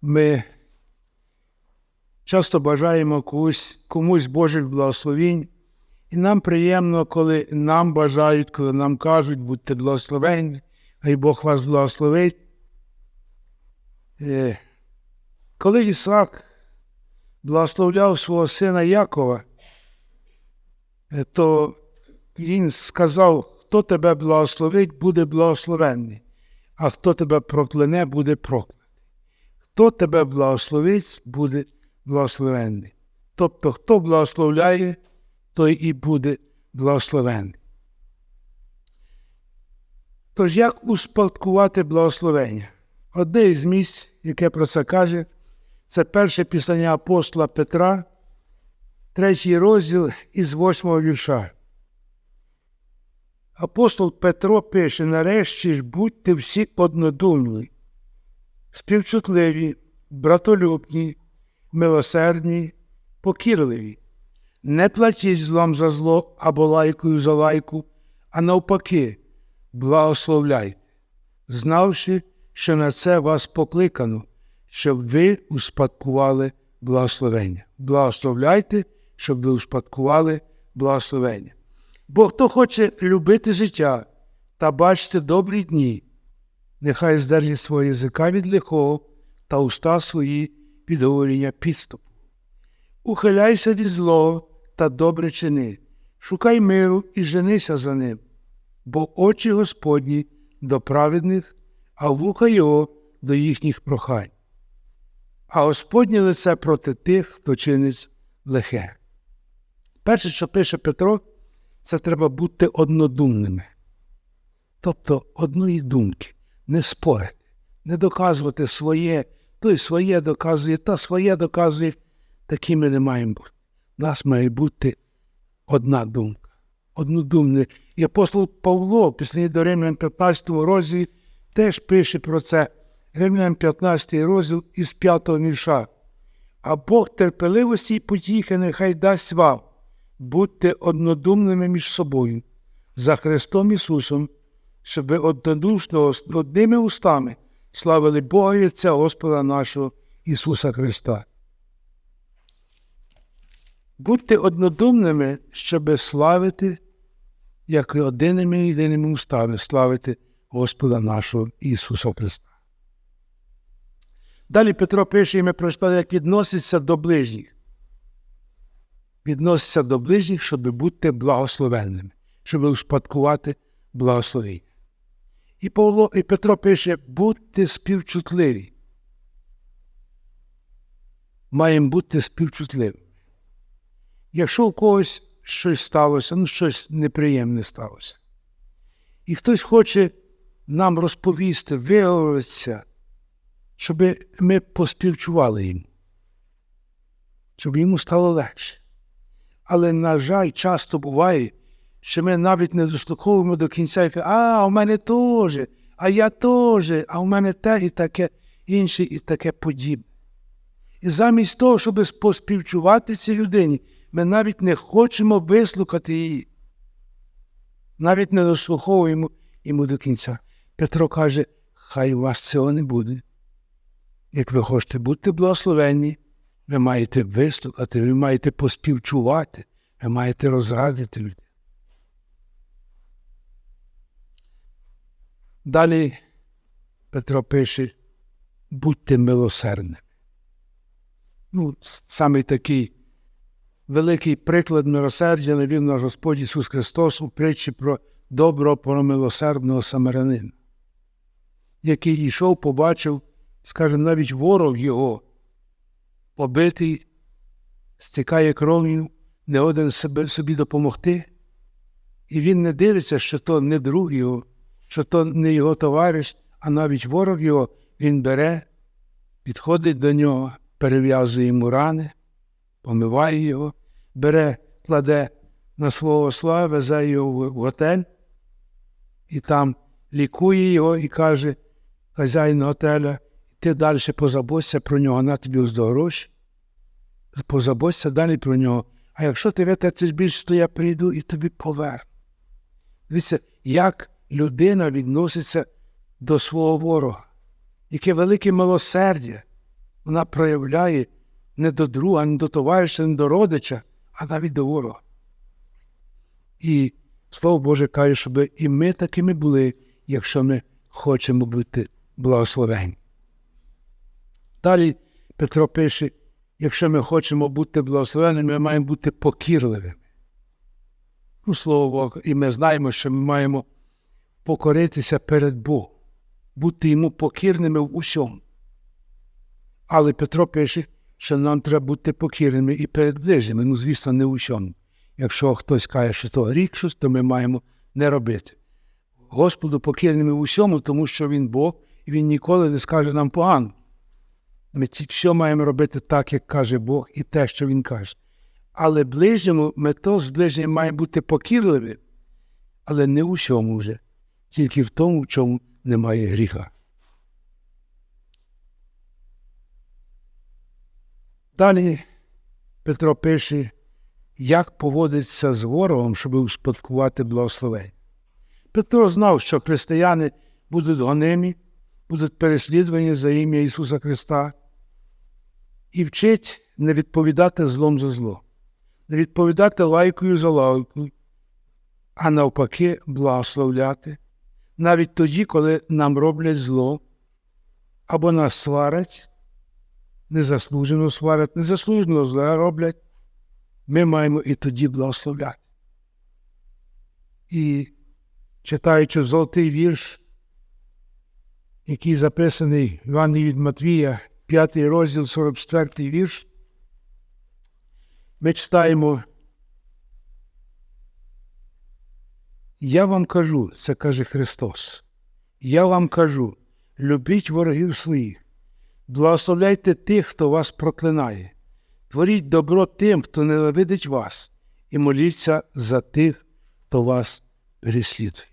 Ми часто бажаємо комусь, комусь Божих благословінь, і нам приємно, коли нам бажають, коли нам кажуть, будьте благословенні, хай Бог вас благословить. Е, Коли Ісак благословляв свого сина Якова, е, то він сказав, хто тебе благословить, буде благословенний, а хто тебе прокляне, буде проклятий. Хто тебе благословить, буде благословенний. Тобто, хто благословляє, той і буде благословенний. Тож як успадкувати благословення? Одне із місць, яке про це каже, це перше писання апостола Петра, третій розділ із восьмого вірша. Апостол Петро пише: нарешті ж будьте всі однодумні, співчутливі, братолюбні, милосердні, покірливі. Не платіть злом за зло або лайкою за лайку, а навпаки, благословляйте, знавши, що на це вас покликано, щоб ви успадкували благословення. Благословляйте, щоб ви успадкували благословення. Бо хто хоче любити життя та бачити добрі дні, нехай здержить своє язика від лихого та уста свої від говоріння підступу. Ухиляйся від злого та добре чини, шукай миру і женися за ним, бо очі Господні до праведних, а вуха його до їхніх прохань. А Господнє лице проти тих, хто чинить лихе. Перше, що пише Петро, це треба бути однодумними. Тобто одної думки, не спорити, не доказувати своє, той своє доказує, та своє доказує. Такими не маємо бути. У нас має бути одна думка, однодумне. І апостол Павло, після до Римлян 15 розділі, теж пише про це. Римлян 15 розділ із 5 вірша. А Бог терпеливості і потіхи нехай дасть вам, будьте однодумними між собою, за Христом Ісусом, щоб ви однодушно одними устами славили Бога і Отця Господа нашого Ісуса Христа. Будьте однодумними, щоб славити, як і одними і єдиними устами славити Господа нашого Ісуса Христа. Далі Петро пише, і ми прочитали, як відноситься до ближніх. Відноситься до ближніх, щоб бути благословенними, щоб успадкувати благословення. І Павло, і Петро пише, будьте співчутливі. Маємо бути співчутливими. Якщо у когось щось сталося, ну щось неприємне сталося, і хтось хоче нам розповісти, виговоритися, щоб ми поспівчували йому, щоб йому стало легше. Але, на жаль, часто буває, що ми навіть не дослуховуємо до кінця і кажемо, а, у мене теж, а я теж, а у мене те і таке інше, і таке подібне. І замість того, щоб поспівчувати цій людині, ми навіть не хочемо вислухати її. Навіть не дослуховуємо йому до кінця. Петро каже, хай у вас цього не буде. Як ви хочете бути благословенні, ви маєте вислухати, ви маєте поспівчувати, ви маєте розрадити людей. Далі Петро пише, будьте милосердними. Ну, саме такий великий приклад милосердя навів наш Господь Ісус Христос у притчі про доброго про милосердного самарянина, який йшов, побачив, скажімо, навіть ворог його, побитий, стікає кров'ю, не один собі допомогти. І він не дивиться, що то не друг його, що то не його товариш, а навіть ворог його він бере, підходить до нього, перев'язує йому рани, помиває його, бере, кладе на свого осла, везе його в готель і там лікує його і каже хазяїн готеля, ти далі позаботься про нього, на тобі гроші, позаботься далі про нього. А якщо ти витратиш більше, то я прийду і тобі поверну. Дивіться, як людина відноситься до свого ворога, яке велике милосердя, вона проявляє не до друга, не до товариша, не до родича, а навіть до ворога. І Слово Боже каже, щоб і ми такими були, якщо ми хочемо бути благословені. Далі Петро пише, якщо ми хочемо бути благословеними, ми маємо бути покірливими. Ну, слово Бога, і ми знаємо, що ми маємо покоритися перед Богом, бути йому покірними в усьому. Але Петро пише, що нам треба бути покірними і перед ближніми, ну, звісно, не в усьому. Якщо хтось каже, що то рік щось, то ми маємо не робити. Господу покірними в усьому, тому що Він Бог, і Він ніколи не скаже нам погано. Ми що маємо робити так, як каже Бог, і те, що Він каже. Але ближньому ми то з ближнім має бути покірливі, але не в усьому вже, тільки в тому, в чому немає гріха. Далі Петро пише, як поводиться з ворогом, щоб успадкувати благословення. Петро знав, що християни будуть гонимі, будуть переслідувані за ім'я Ісуса Христа, і вчить не відповідати злом за зло, не відповідати лайкою за лайкою, а навпаки, благословляти, навіть тоді, коли нам роблять зло, або нас сварять, незаслужено сварять, незаслужено зле роблять, ми маємо і тоді благословляти. І читаючи золотий вірш, який записаний в Івані від Матвія, 5 розділ, 44 вірш, ми читаємо. Я вам кажу, це каже Христос. Я вам кажу, любіть ворогів своїх, благословляйте тих, хто вас проклинає, творіть добро тим, хто ненавидить вас, і моліться за тих, хто вас переслідує.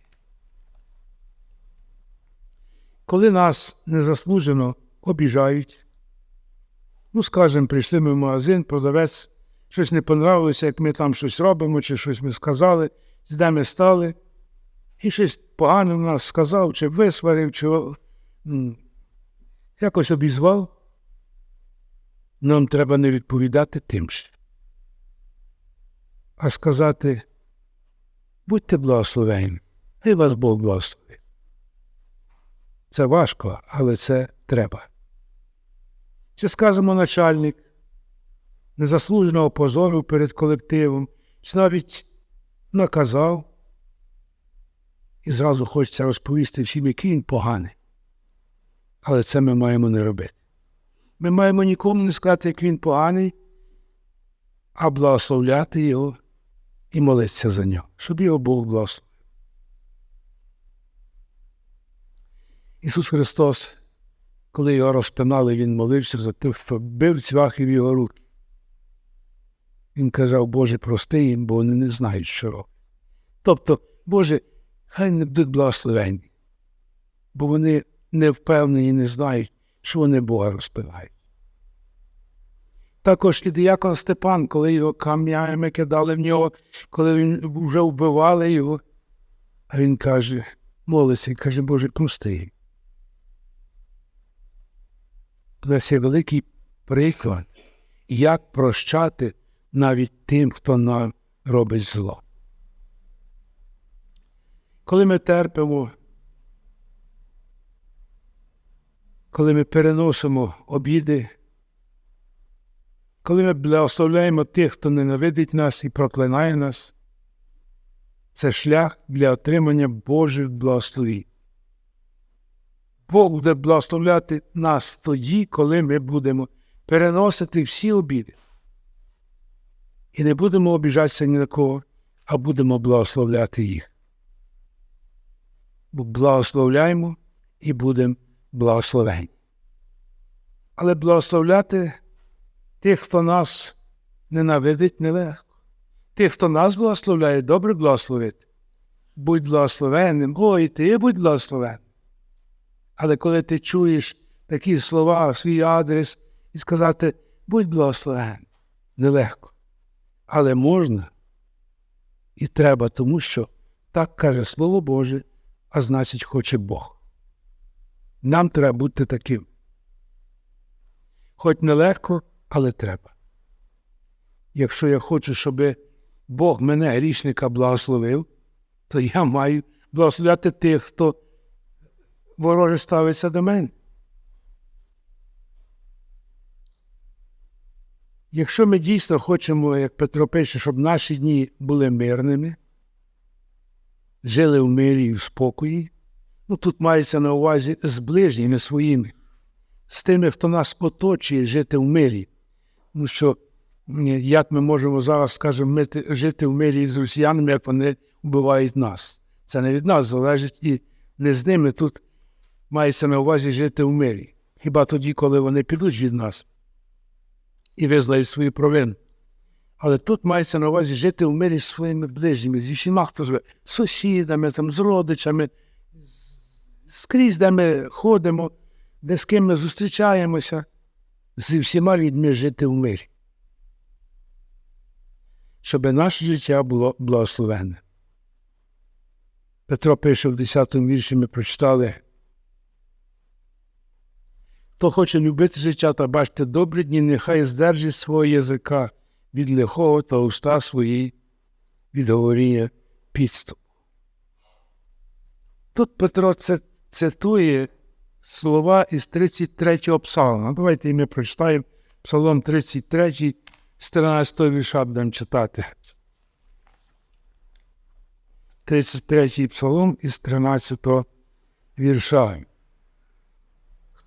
Коли нас незаслужено обіжають, ну, скажемо, прийшли ми в магазин, продавець щось не понравилося, як ми там щось робимо, чи щось ми сказали, де ми стали, і щось погане в нас сказав, чи висварив, чи якось обізвав, нам треба не відповідати тим же, а сказати, будьте благословені, і вас Бог благословить. Це важко, але це треба. Чи скажемо начальник незаслуженого позору перед колективом, чи навіть наказав, і зразу хочеться розповісти всім, який він поганий. Але це ми маємо не робити. Ми маємо нікому не сказати, як він поганий, а благословляти його і молитися за нього, щоб його Бог благословив. Ісус Христос, коли його розпинали, Він молився за тих, хто бив цвяхи в його руки. Він казав, Боже, прости їм, бо вони не знають, що робити. Тобто, Боже, хай не будуть благословені, бо вони не впевнені, не знають, що вони Бога розпинають. Також і диякон Степан, коли його кам'ями кидали в нього, коли він вже вбивали його, а він каже, молиться каже, Боже, прости їм. Це великий приклад, як прощати навіть тим, хто нам робить зло. Коли ми терпимо, коли ми переносимо обіди, коли ми благословляємо тих, хто ненавидить нас і проклинає нас, це шлях для отримання Божих благословень. Бог буде благословляти нас тоді, коли ми будемо переносити всі обіди. І не будемо обіжатися ні на кого, а будемо благословляти їх. Благословляємо і будемо благословені. Але благословляти тих, хто нас ненавидить, нелегко. Тих, хто нас благословляє, добре благословити. Будь благословенним, о, і ти будь благословенним. Але коли ти чуєш такі слова свій адрес і сказати будь благословен, нелегко. Але можна і треба, тому що так каже Слово Боже, а значить, хоче Бог. Нам треба бути таким. Хоч нелегко, але треба. Якщо я хочу, щоб Бог мене грішника благословив, то я маю благословляти тих, хто вороже ставиться до мене. Якщо ми дійсно хочемо, як Петро пише, щоб наші дні були мирними, жили в мирі і в спокої, ну тут мається на увазі з ближніми своїми, з тими, хто нас оточує, жити в мирі. Тому що як ми можемо зараз, скажімо, жити в мирі з росіянами, як вони вбивають нас. Це не від нас залежить і не з ними тут мається на увазі жити в мирі. Хіба тоді, коли вони підуть від нас і визнають свою провину. Але тут мається на увазі жити в мирі з своїми ближніми, зі всіма, хто живе, з сусідами, там, з родичами, скрізь, де ми ходимо, де з ким ми зустрічаємося, зі всіма людьми жити в мирі. Щоб наше життя було благословенне. Петро пише в 10 вірші, ми прочитали. Хто хоче любити життя та бачити добрі дні, нехай здержить свого язика від лихого та уста свої від говоріння підступу. Тут Петро цитує слова із 33-го псалма. Давайте ми прочитаємо Псалом 33, з 13 вірша будемо читати. 33 псалом із 13 вірша.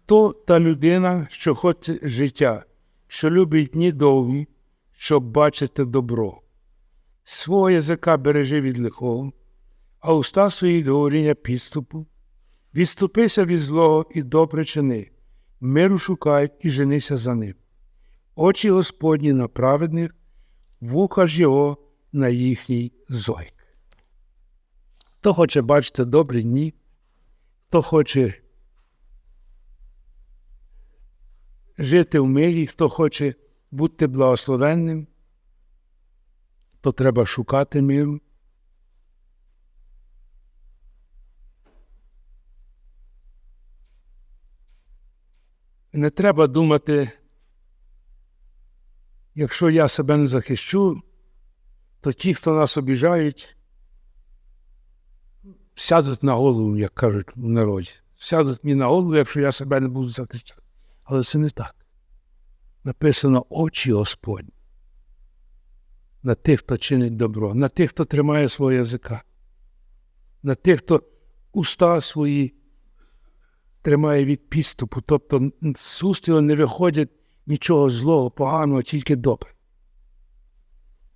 Хто та людина, що хоче життя, що любить дні довгі, щоб бачити добро. Свого язика бережи від лихого, а уста свої до говоріння підступу, відступися від злого і добре чини, миру шукай і женися за ним. Очі Господні на праведних, вуха ж його на їхній зойк. Хто хоче бачити добрі дні, хто хоче жити в мирі, хто хоче бути благословенним, то треба шукати миру. Не треба думати, якщо я себе не захищу, то ті, хто нас обіжають, сядуть на голову, як кажуть в народі. Сядуть мені на голову, якщо я себе не буду захищати. Але це не так. Написано очі Господні. На тих, хто чинить добро, на тих, хто тримає свого язика, на тих, хто уста свої тримає від підступу, тобто з уст його не виходить нічого злого, поганого, тільки добре.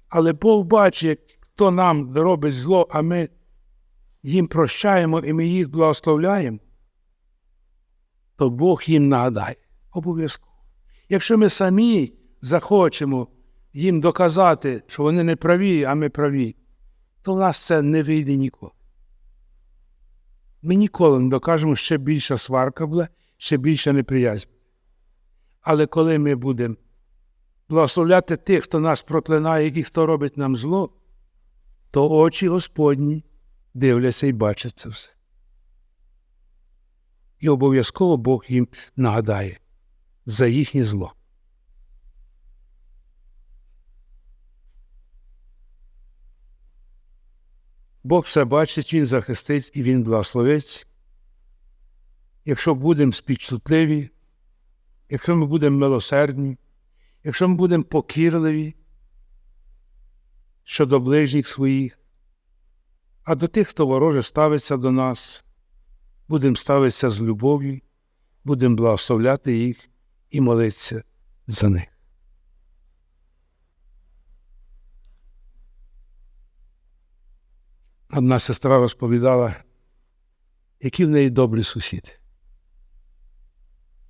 Але Бог бачить, хто нам робить зло, а ми їм прощаємо і ми їх благословляємо, то Бог їм нагадає. Обов'язково. Якщо ми самі захочемо їм доказати, що вони не праві, а ми праві, то в нас це не вийде ніколи. Ми ніколи не докажемо, ще більша сварка буде, ще більша неприязнь. Але коли ми будемо благословляти тих, хто нас проклинає і хто робить нам зло, то очі Господні дивляться і бачать це все. І обов'язково Бог їм нагадає за їхнє зло. Бог все бачить, Він захистить і Він благословить. Якщо будемо співчутливі, якщо ми будемо милосердні, якщо ми будемо покірливі щодо ближніх своїх, а до тих, хто вороже ставиться до нас, будемо ставитися з любов'ю, будемо благословляти їх і молитися за них. Одна сестра розповідала, які в неї добрі сусіди.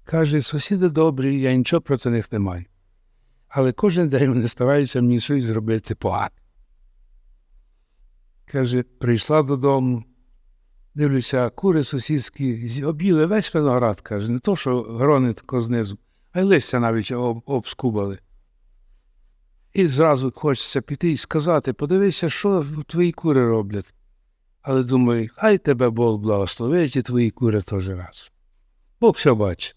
Каже, сусіди добрі, я нічого проти них не маю. Але кожен день вони стараються мені щось зробити погано. Каже, прийшла додому, дивлюся, кури сусідські, об'їли весь виноград, каже, не то, що грони тако знизу, а й листя навіть об, обскубали. І зразу хочеться піти і сказати, подивися, що твої кури роблять. Але думаю, хай тебе Бог благословить і твої кури теж раз. Бог все бачить.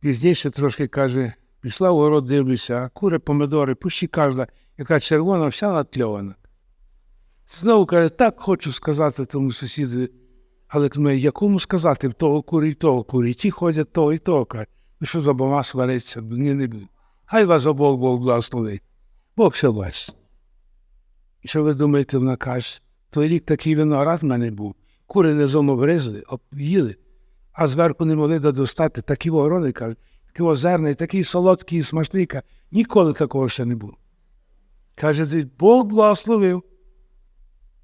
Пізніше трошки каже, пішла в город, дивлюся, а кури, помидори, пущі кожна, яка червона, вся натльована. Знову каже, так хочу сказати тому сусіду, але думаю, якому сказати в того кури і того кури, і ті ходять того і того. Ви що з обома свариться? Ні, не буду. Хай вас обох Бог благословить. Бог все бачить. Що ви думаєте, вона каже, той рік такий виноград в мене був. Кури не зомовризли, їли, а зверху не могли достати. Такі ворони, кажуть, такий озерний, такий солодкий смачний. Ніколи такого ще не було. Каже, Бог благословив.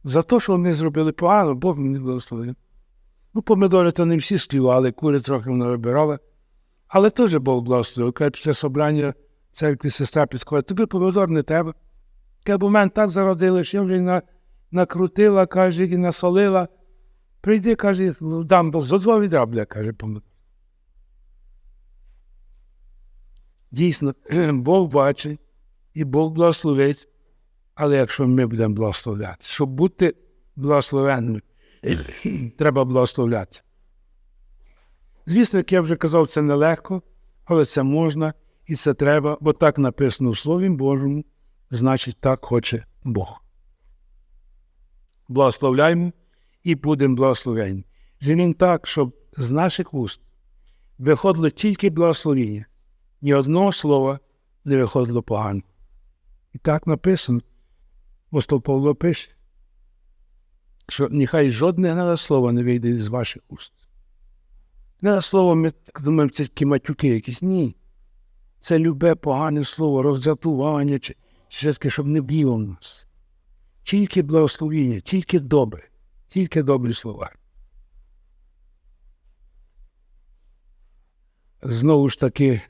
За те, що вони зробили погано, Бог мені благословив. Ну, помидори то не всі співали, кури трохи вона вибирала. Але теж Бог благословив. Каже, після собрання церкви сестра підходить, тобі помидор не треба. Каже, мене так зародили, що я вже на, накрутила, каже, і насолила. Прийди, каже, ну, дам за два відра, бля, каже, помидор. Дійсно, Бог бачить і Бог благословить, але якщо ми будемо благословляти, щоб бути благословенними, треба благословляти. Звісно, як я вже казав, це нелегко, але це можна і це треба, бо так написано в Слові Божому, значить, так хоче Бог. Благословляємо і будемо благословені. Живімо так, щоб з наших уст виходило тільки благословіння, ні одного слова не виходило погано. І так написано, апостол Павло пише, що нехай жодне гниле слово не вийде з ваших уст. Не слово, ми думаємо, це такі матюки якісь. Ні. Це любе погане слово, роздратування, чи, чи таке, щоб не біло в нас. Тільки благословіння, тільки добре, тільки добрі слова. Знову ж таки,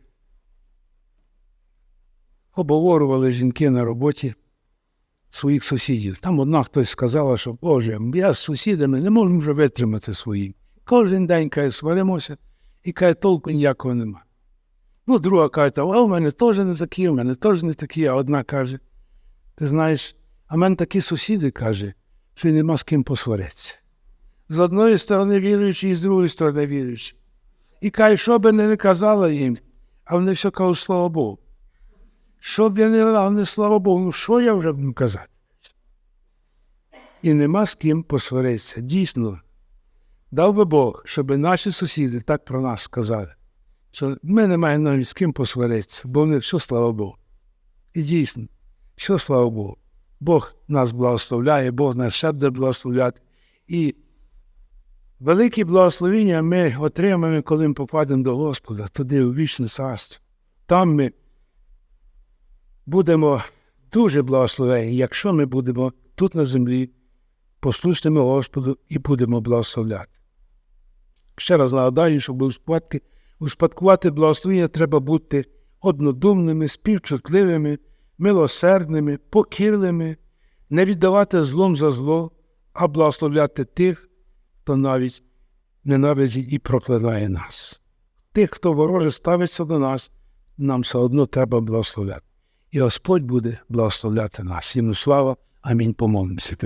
обговорювали жінки на роботі своїх сусідів. Там одна хтось сказала, що Боже, я з сусідами не можу вже витримати свої. Кожен день каже, сваримося і каже, толку ніякого нема. Ну, друга каже, а у мене теж не такі, у мене теж не такі, а одна каже, ти знаєш, а в мене такі сусіди каже, що нема з ким посваритися. З одної сторони віруючі, і з другої сторони віруючі. І каже, що би не казала їм, а вони все кажуть, слава Богу. Що б я не казав, не слава Богу, ну що я вже буду казати? І нема з ким посваритися. Дійсно, дав би Бог, щоб наші сусіди так про нас сказали, що ми не маємо навіть з ким посваритися, бо вони все, слава Богу. І дійсно, що слава Богу, Бог нас благословляє, Бог нас ще буде благословляти. І великі благословення ми отримаємо, коли ми попадемо до Господа, туди у вічне царство. Там ми будемо дуже благословені, якщо ми будемо тут на землі послушними Господу і будемо благословляти. Ще раз нагадаю, щоб успадкувати благословення, треба бути однодумними, співчутливими, милосердними, покірливими, не віддавати злом за зло, а благословляти тих, хто навіть ненавидить і проклинає нас. Тих, хто вороже ставиться до нас, нам все одно треба благословляти. І Господь буде благословляти нас. Йому слава. Амінь. Помолимося.